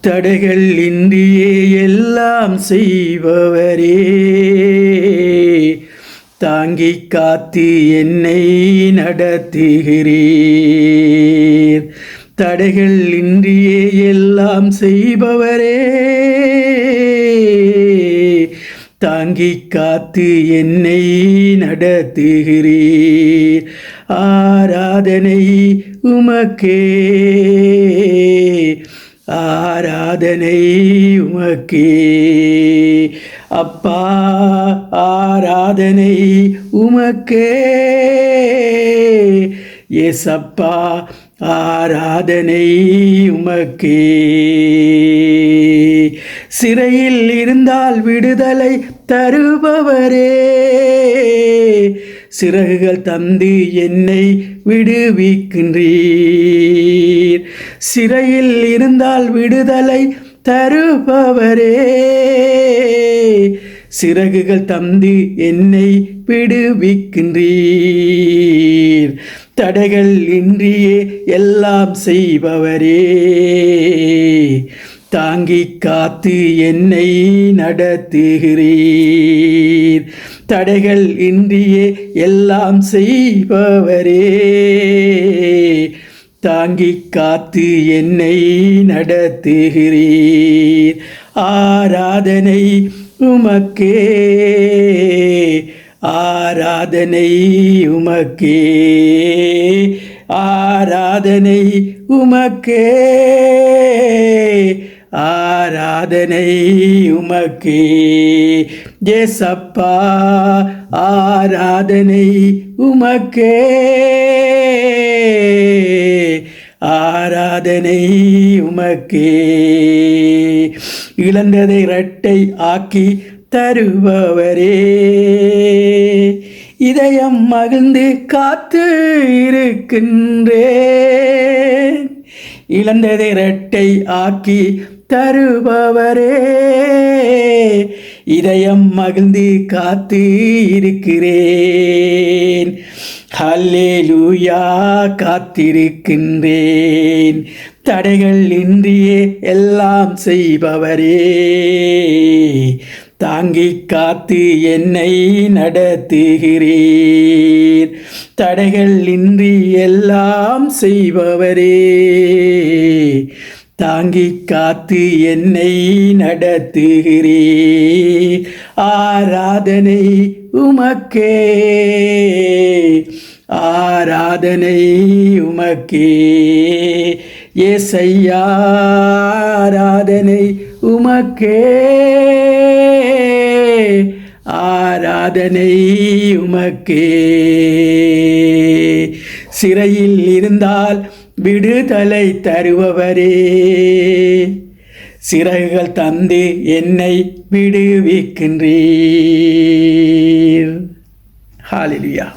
தடைகள் இன்றியே எல்லாம் செய்பவரே. தாங்கி காத்து என்னை நடத்துகிறீர். தடைகள் இன்றியே எல்லாம் செய்பவரே. தாங்கி காத்து என்னை நடத்துகிறீர். ஆராதனை உமக்கே. ஆராதனை உமக்கே. அப்பா ஆராதனை உமக்கே. ஏசப்பா ஆராதனை உமக்கே. சிறையில் இருந்தால் விடுதலை தருபவரே. சிறகுகள் தந்து என்னை விடுவிக்கின்றீர். சிறையில் இருந்தால் விடுதலை தருபவரே. சிறகுகள் தந்து என்னை விடுவிக்கின்றீர். தடைகள் இன்றியே எல்லாம் செய்பவரே. தாங்கி காத்து என்னை நடத்துகிறீர். தடைகள் இன்றியே எல்லாம் செய்பவரே. தாங்கி காத்து என்னை நடத்துகிறீர். ஆராதனை உமக்கே. ஆராதனை உமக்கே. ஆராதனை உமக்கே. ஆராதனை உமக்கே. ஏசப்பா ஆராதனை உமக்கே. ஆராதனை உமக்கே. இழந்ததை இரட்டை ஆக்கி தருபவரே. இதயம் மகிழ்ந்து காத்து இருக்கின்றேன். இழந்ததை இரட்டை ஆக்கி தருபவரே. இதயம் மகிழ்ந்து காத்து இருக்கிறேன். ஹல்லேலூயா காத்திருக்கின்றேன். தடைகள் இன்றியே எல்லாம் செய்பவரே. தாங்கி காத்து என்னை நடத்துகிறீர். தடைகள் இன்றி எல்லாம் செய்பவரே. தாங்கி காத்து என்னை நடத்துகிறே ஆராதனை உமக்கே. ஆராதனை உமக்கே. ஏசையா ஆராதனை உமக்கே. ஆராதனை உமக்கே. சிறையில் இருந்தால் விடுதலை தருபவரே. சிறகுகள் தந்து என்னை விடுவிக்கின்றீர். ஹாலிலுயா.